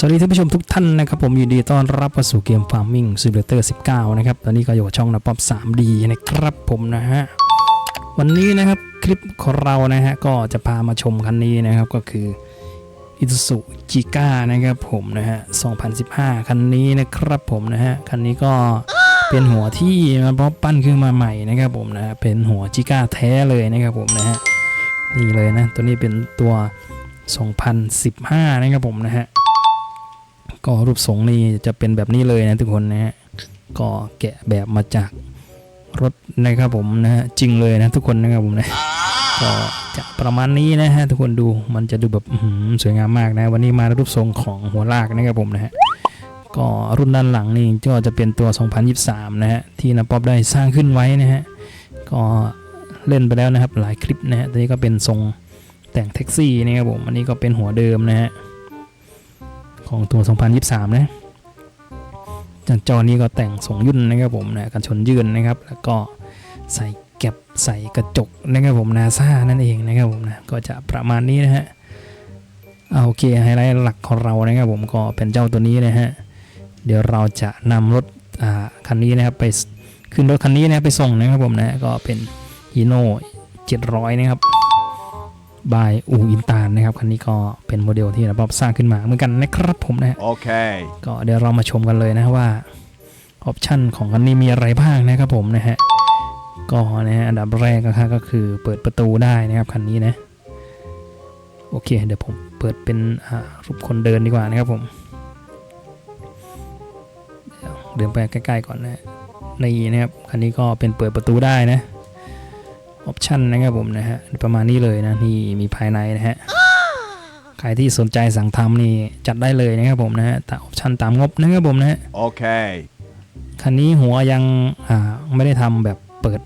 สวัสดีท่านผู้ชมทุกท่านนะครับผมยินดีต้อนรับเข้าสู่เกม Farming Simulator 19 นะครับ ตอนนี้ก็อยู่กับช่องนะป๊อป 3D นะครับผมนะฮะ วันนี้นะครับคลิปของเรานะฮะ ก็จะพามาชมคันนี้นะครับก็คือ Isuzu Giga นะครับผมนะฮะ 2015 คันนี้นะครับผมนะฮะ คันนี้ก็เป็นหัวที่มาป๊อปปั้นขึ้นมาใหม่นะครับผมนะฮะ เป็นหัว Giga แท้เลยนะครับผมนะฮะ นี่เลยนะ ตัวนี้เป็นตัว 2015 นะครับผมนะฮะ ก็รูปทรงนี่จะเป็นแบบนี้เลยนะทุกคนนะฮะก็แกะแบบมาจากรถนะครับผมนะฮะจริงเลยนะทุกคนนะครับผมนะก็จะประมาณนี้นะฮะทุกคนดูมันจะดูแบบหือสวยงามมากนะ วันนี้มาในรูปทรงของหัวลากนะครับผมนะฮะก็รุ่นด้านหลังนี่ก็จะเป็นตัว 2023 นะฮะที่นาป๊อปได้สร้างขึ้นไว้นะฮะก็เล่นไปแล้วนะครับหลายคลิปนะฮะตอนนี้ก็เป็นทรงแต่งแท็กซี่นะครับผมอันนี้ก็เป็นหัวเดิมนะฮะ ของตัว 2023 นะจานจอนี้ก็แต่งสงยุ่นนะครับผมนะกันชนยืนนะครับ แล้วก็ใส่แก็บใส่กระจกนะครับผมนาซานั่นเองนะครับผมนะก็จะประมาณนี้นะฮะเอาโอเคไฮไลท์หลักของเรานะครับผมก็เป็นเจ้าตัวนี้นะฮะเดี๋ยวเราจะนำรถอ่าคันนี้นะครับไปขึ้นรถคันนี้นะครับไปส่งนะครับผมนะก็เป็นฮีโน่700 นะครับ บายอูอินตานนะครับ คันนี้ก็เป็นโมเดลที่เราสร้างขึ้นมาเหมือนกันนะครับผมนะฮะ Okay. ก็เดี๋ยวเรามาชมกันเลยนะว่าออปชันของคันนี้มีอะไรบ้างนะครับผมนะฮะก็นะฮะอันดับแรกนะครับก็คือเปิดประตูได้นะครับคันนี้นะโอเค เดี๋ยวผมเปิดเป็นอ่ารูปคนเดินดีกว่านะครับผมเดี๋ยวเดินไปใกล้ๆก่อนนะนี่นะครับคันนี้ก็เป็นเปิดประตูได้นะ ออปชันนะครับผมนะฮะประมาณนี้เลยนะนี่มีภายในนะฮะใครที่สนใจสั่งทำนี่จัดได้เลยนะครับผมนะฮะแต่ออปชั่นตามงบนะครับผมนะฮะ Okay. คันนี้หัวยังอ่าไม่ได้ทำแบบเปิด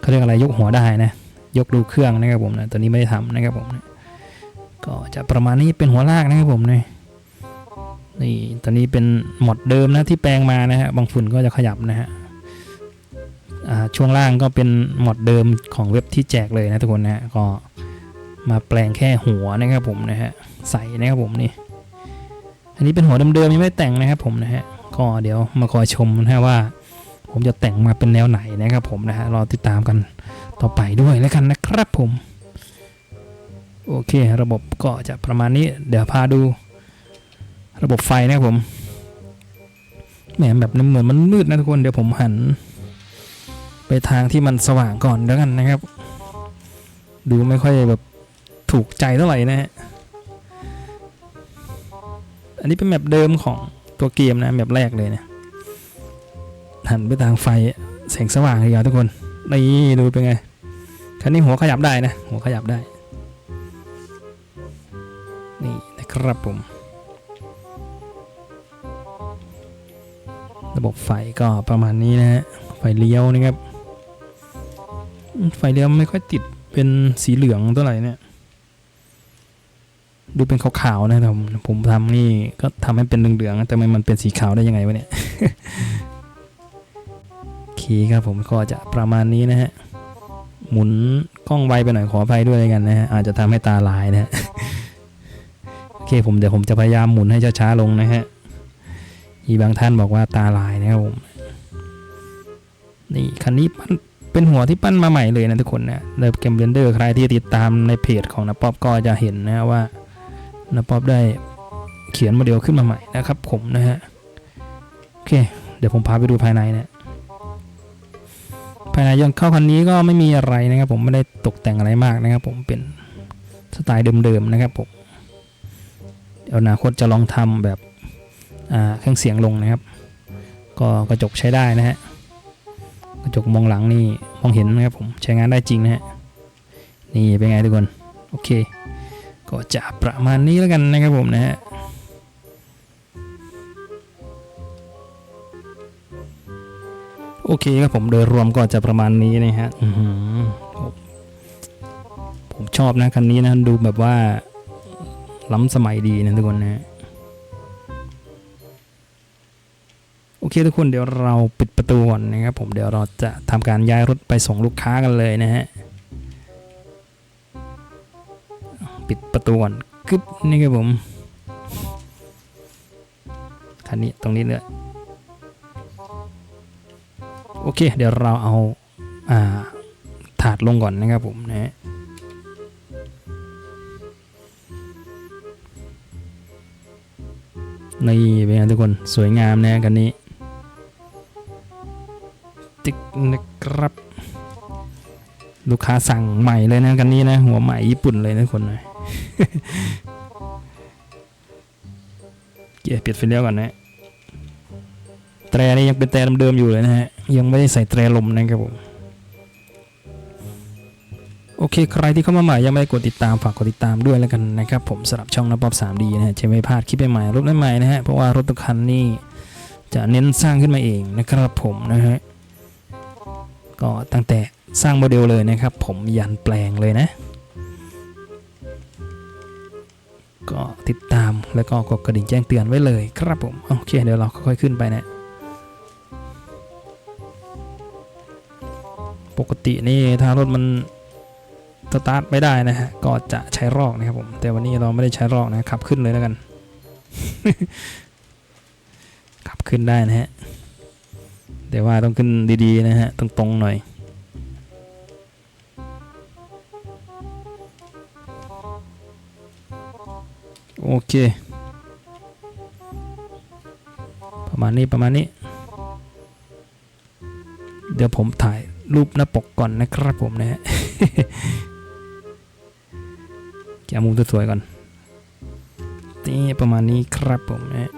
เขาเรียกอะไรยกหัวได้นะยกดูเครื่องนะครับผมนะตัวนี้ไม่ได้ทำนะครับผมนะก็จะประมาณนี้เป็นหัวลากนะครับผมนะนี่ตัวนี้เป็นหมดเดิมนะที่แปลงมานะฮะบางฝุ่นก็จะขยับนะฮะอ่า ช่วงล่างก็เป็นหมดเดิมของเว็บที่แจกเลยนะทุกคนนะฮะก็มาแปลงแค่หัวนะครับผมนะฮะใส่นะครับผมนี่อันนี้เป็นหัวเดิมๆยังไม่แต่งนะครับผมนะฮะก็เดี๋ยวมาคอยชมนะฮะว่า ผมจะแต่งมาเป็นแนวไหนนะครับผมนะฮะรอติดตามกันต่อไปด้วยแล้วกันนะครับผม โอเค ระบบก็จะประมาณนี้ เดี๋ยวพาดู ระบบไฟนะครับผมแหมแบบนี้เหมือนมันมืดนะทุกคนเดี๋ยวผมหัน ไปทางที่มันสว่างก่อนแล้วกันนะครับ ดูไม่ค่อยแบบถูกใจเท่าไหร่นะฮะ อันนี้เป็นแมปเดิมของตัวเกมนะแมปแรกเลยเนะหันไปทางไฟแสงสว่างเลยครับทุกคน นี่ดูเป็นไง คันนี้หัวขยับได้นะ หัวขยับได้ นี่นะครับผม ระบบไฟก็ประมาณนี้นะฮะ ไฟเลี้ยวนะครับ ไฟเลี้ยวไม่ค่อยติดเป็นสีเหลืองเท่าไหร่เนี่ย ดูเป็นขาวๆนะแต่ผมผมทำนี่ก็ทำให้เป็นเหลืองๆแต่ทำไมมันเป็นสีขาวได้ยังไงวะเนี่ยโอเคครับผมก็จะประมาณนี้นะฮะ หมุนกล้องไวไปหน่อยขออภัยด้วยกันนะฮะอาจจะทำให้ตาลายนะฮะโอเคผมเดี๋ยวผมจะพยายามหมุนให้ช้าๆลงนะฮะมีบางท่านบอกว่าตาลายนะครับผมนี่คันนี้ปั้น เป็นหัวที่ปั้นมาใหม่เลยนะทุกคนนะในเกมเรนเดอร์ใครที่ติดตามในเพจของนาป๊อปก็จะเห็นนะว่านะป๊อปได้เขียนโมเดลขึ้นมาใหม่นะครับผมนะฮะโอเค เดี๋ยวผมพาไปดูภายในนะภายในยังเข้าคันนี้ก็ไม่มีอะไรนะครับ ผมไม่ได้ตกแต่งอะไรมากนะครับ ผมเป็นสไตล์เดิมๆนะครับผมเดี๋ยวอนาคตจะลองทำแบบเครื่องเสียงลงนะครับ ก็กระจกใช้ได้นะฮะ จกมองหลังนี่มองเห็นนะครับผมใช้งานได้จริงนะฮะนี่เป็นไงทุกคนโอเค ก็จะประมาณนี้แล้วกันนะครับผมนะฮะโอเคครับผมโดยรวมก็จะประมาณนี้นะฮะผมผมชอบนะคันนี้นะดูแบบว่าล้ำสมัยดีนะทุกคนนะ อเคทุกคนเดี๋ยวเราปิดประตูก่อนนะครับผมเดี๋ยวเราจะทำการย้ายรถไปส่งลูกค้ากันเลยนะฮะปิดประตูก่อนกึ๊บนี่ครับผมคันนี้ตรงนี้เลยโอเค เดี๋ยวเราเอาอ่าถาดลงก่อนนะครับผมนะฮะนี่เป็นไงทุกคนสวยงามนะกันนี้ ติ๊กนะครับ ลูกค้าสั่งใหม่เลยนะกันนี้นะ หัวใหม่ญี่ปุ่นเลยนะคนนะเกียร์ปิดไฟเลี้ยวก่อนนะแตรนี่ยังเป็นแตรเดิมๆอยู่เลยนะฮะ ยังไม่ได้ใส่แตรลมนะครับผมโอเค ใครที่เข้ามาใหม่ยังไม่ได้กดติดตาม ฝากกดติดตามด้วยแล้วกันนะครับ ผมสำหรับช่องนป๊อป 3D นะฮะจะไม่พลาดคลิปใหม่ๆรถใหม่ๆนะฮะ เพราะว่ารถทุกคันนี่จะเน้นสร้างขึ้นมาเองนะครับผมนะฮะ ก็ตั้งแต่สร้างโมเดลเลยนะครับ ผมยันแปลงเลยนะ ก็ติดตามแล้วก็กดกระดิ่งแจ้งเตือนไว้เลยครับผม โอเค เดี๋ยวเราค่อยๆขึ้นไปนะ ปกตินี่ถ้ารถมันสตาร์ทไม่ได้นะฮะ ก็จะใช้รอกนะครับผม แต่วันนี้เราไม่ได้ใช้รอกนะขับขึ้นเลยแล้วกัน ขับขึ้นได้นะฮะ แต่ว่าต้องขึ้นดีๆนะฮะตรงๆหน่อยโอเค ประมาณนี้ประมาณนี้ เดี๋ยวผมถ่ายรูปหน้าปกก่อนนะครับผมนะฮะแกะมุมสวยๆก่อนนี่ประมาณนี้ครับผมนะฮะ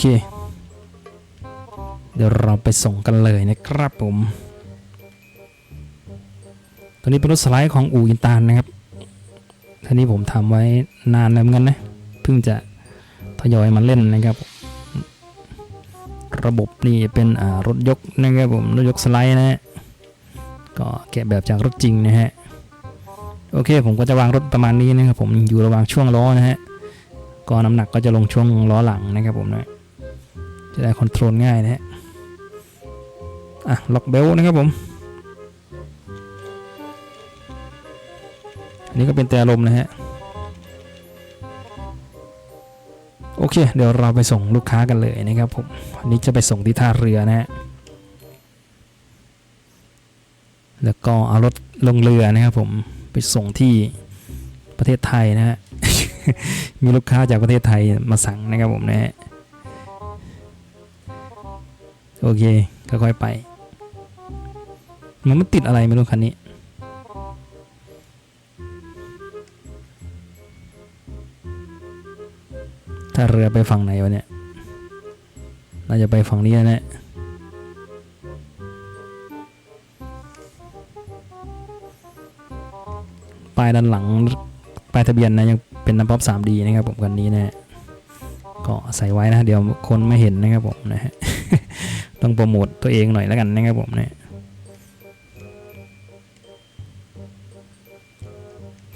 เค เดี๋ยวเราไปส่งกันเลยนะครับผม ตัวนี้เป็นรถสไลด์ของอูอินตานนะครับทีนี้ผมทำไว้นานแล้วเหมือนกันนะ เพิ่งจะทยอยมาเล่นนะครับ ระบบนี่เป็นรถยกนะครับผม รถยกสไลด์นะฮะ ก็แกะแบบจากรถจริงนะฮะ โอเคผมก็จะวางรถประมาณนี้นะครับผมอยู่ระหว่างช่วงล้อนะฮะก็น้ำหนักก็จะลงช่วงล้อหลังนะครับผมนะ จะได้คอนโทรลง่ายนะฮะอะล็อกเบลนะครับผม อันนี้ก็เป็นแต่ลมนะฮะ โอเค เดี๋ยวเราไปส่งลูกค้ากันเลยนะครับผมอันนี้จะไปส่งที่ท่าเรือนะฮะ แล้วก็เอารถลงเรือนะครับผม ไปส่งที่ประเทศไทยนะฮะ มีลูกค้าจากประเทศไทยมาสั่งนะครับผมนะฮะ โอเคค่อยๆไป มันไม่ติดอะไรไม่รู้คันนี้ ถ้าเรือไปฝั่งไหนวะเนี่ย น่าจะไปฝั่งนี้แน่ป้ายด้านหลังป้ายทะเบียนนะยังเป็นน้ำป๊อป 3D นะครับผมคันนี้นะฮะก็ใส่ไว้นะ เดี๋ยวคนไม่เห็นนะครับผมนะฮะ ต้องโปรโมทตัวเองหน่อยแล้วกันนะครับผมเนะ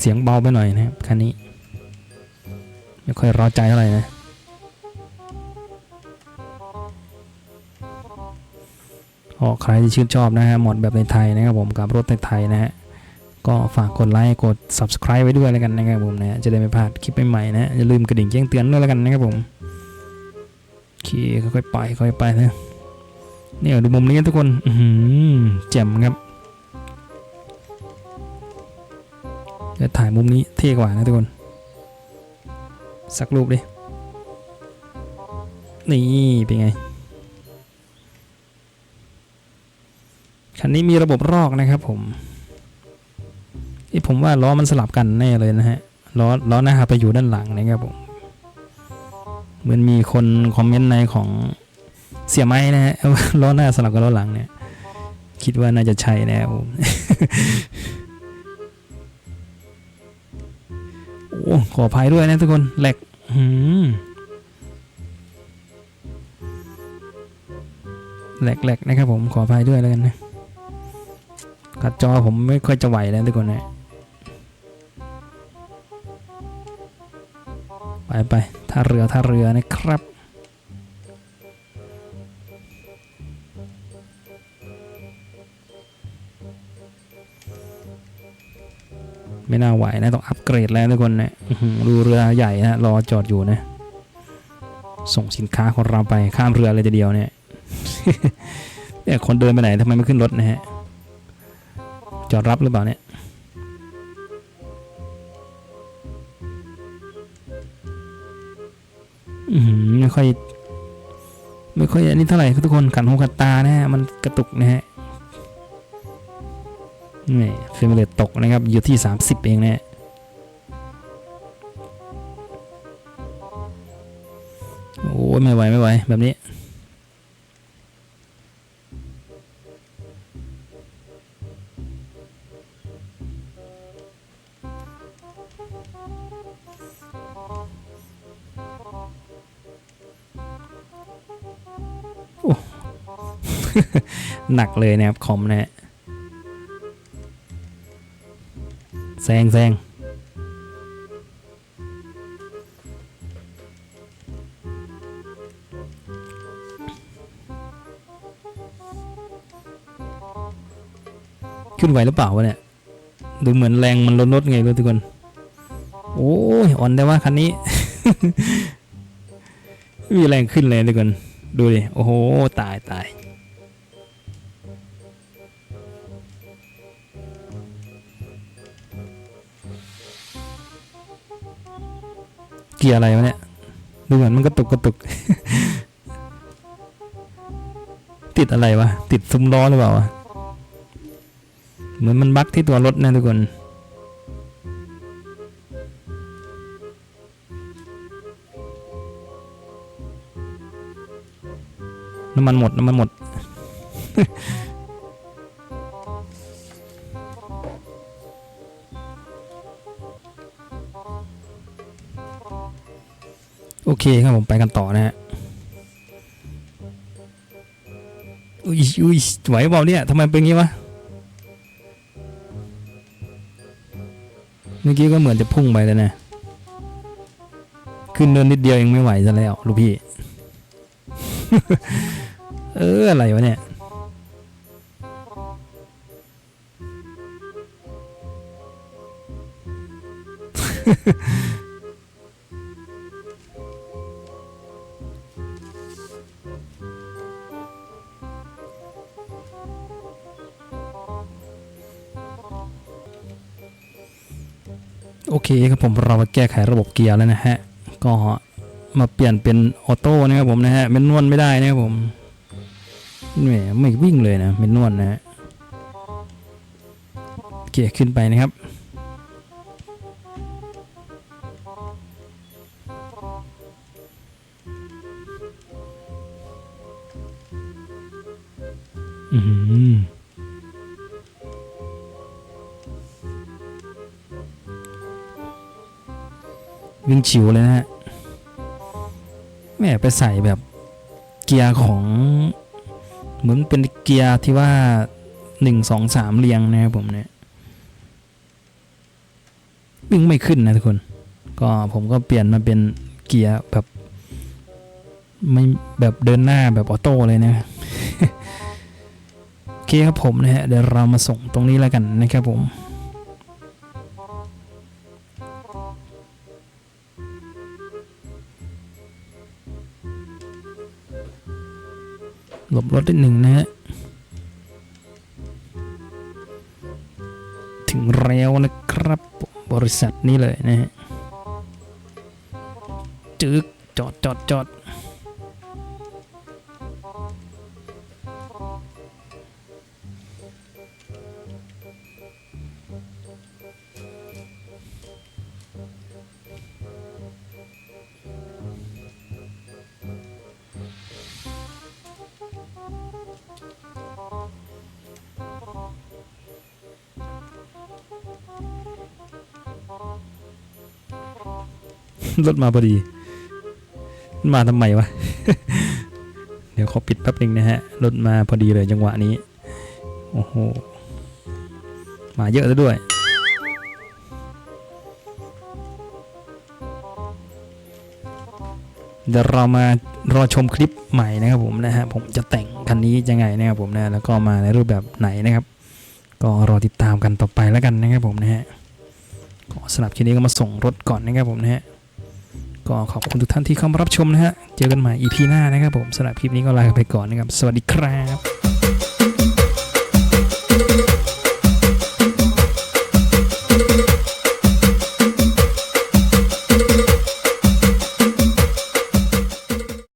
เสียงเบาไปหน่อยนะครับคันนี้ไม่ค่อยร้อใจเท่าไหร่นะก็ใครที่ชื่นชอบนะฮะหมดแบบในไทยนะครับผมกับรถในไทยนะฮะก็ฝากกดไลค์กด subscribe ไว้ด้วยแล้วกันนะครับผมนะจะได้ไม่พลาดคลิปใหม่ๆนะอย่าลืมกระดิ่งแจ้งเตือนด้วยแล้วกันนะครับผมโอเคค่อยๆไปค่อยๆไปนะ เนี่ยดูมุมนี้ทุกคนอืแจ่มครับจะถ่ายมุมนี้เท่กว่านะทุกคน สักรูปดิ นี่ เป็นไง คันนี้มีระบบรอกนะครับผมที่ผมว่าล้อมันสลับกันแน่เลยนะฮะ ล้อล้อหน้าไปอยู่ด้านหลังนะครับผม เหมือนมีคนคอมเมนต์ในของ เสียไม้นะฮะว่าล้อหน้าสลับกับล้อหลังเนี่ย คิดว่าน่าจะใช่นะครับผมโอ้ขออภัยด้วยนะทุกคนแหลกหืมแหลกๆนะครับผมขออภัยด้วยแล้วกันนะกัดจอผมไม่ค่อยจะไหวแล้วทุกคนนะไปไปท่าเรือท่าเรือนะครับาไหวนะต้องอัปเกรดแล้วทุกคนนะดูเรือใหญ่นะรอจอดอยู่นะ ส่งสินค้าของเราไปข้ามเรือเลยทีเดียวเนี่ยเนี่ยคนเดินไปไหนทำไมไม่ขึ้นรถนะฮะจอดรับหรือเปล่าเนี่ยไม่ค่อย ไม่ค่อยอันนี้เท่าไหร่ทุกคนขันหูขันตานะฮะมันกระตุกนะฮะ นี่เฟรมเรทตกนะครับ อยู่ที่ 30 เองนะโอ้ไม่ไหว ไม่ไหว แบบนี้โอ้หนักเลยนะครับ คอมนะฮะ แซงแซงขึ้นไหวหรือเปล่าวะเนี่ย ดูเหมือนแรงมันลดลดไงรู้ทุกคน โอ้ยอ่อนได้ว่าคันนี้ไม่มีแรงขึ้นเลยทุกคน ดูดิ โอ้โห ตายตาย เกียร์อะไรวะเนี่ย ดูเหมือนมันกระตุกกระตุก ติดอะไรวะ ติดซุ้มล้อหรือเปล่าเหมือนมันบั๊กที่ตัวรถนะทุกคน น้ำมันหมด น้ำมันหมด โอเคครับผมไปกันต่อนะฮะอุ้ยอุ้ยไหวเปล่าเนี่ยทำไมเป็นงี้วะเมื่อกี้ก็เหมือนจะพุ่งไปเลยนะ ขึ้นเนินนิดเดียวยังไม่ไหวซะแล้วลูกพี่ เอออะไรวะเนี่ย เคครับผมเรามาแก้ไขระบบเกียร์แล้วนะฮะ ก็มาเปลี่ยนเป็นออโต้นะครับผมนะฮะเมนนวลไม่ได้นะครับผมแหมไม่วิ่งเลยนะเมนนวลนะฮะเกียร์ขึ้นไปนะครับ วิ่งชิวเลยนะฮะแม่ไปใส่แบบเกียร์ของ เหมือนเป็นเกียร์ที่ว่าหนึ่งสองสามเรียงนะครับผมเนี่ยวิ่งไม่ขึ้นนะทุกคน ก็ผมก็เปลี่ยนมาเป็นเกียร์แบบไม่แบบเดินหน้าแบบออโต้เลยนะโอเคครับผมนะฮะเดี๋ยวเรามาส่งตรงนี้แล้วกันนะครับผม หลบรถนิดหนึ่งนะฮะถึงแล้วนะครับบริษัทนี้เลยนะฮะจึกจอดจอดจอด รถมาพอดี มาทำไมวะ เดี๋ยวขอปิดแป๊บหนึงนะฮะ รถมาพอดีเลยจังหวะนี้ โอ้โห มาเยอะซะด้วย เดี๋ยวเรามารอชมคลิปใหม่นะครับผมนะฮะ ผมจะแต่งคันนี้ยังไงนะครับผมนะ แล้วก็มาในรูปแบบไหนนะครับ ก็รอติดตามกันต่อไปแล้วกันนะครับผมนะฮะก็สำหรับคลิปนี้ก็มาส่งรถก่อนนะครับผมนะฮะ ก็ขอบคุณทุกท่านที่เข้ามารับชมนะฮะ เจอกันใหม่ EP หน้านะครับผมสำหรับคลิปนี้ก็ลาไปก่อนนะครับ สวัสดีครับ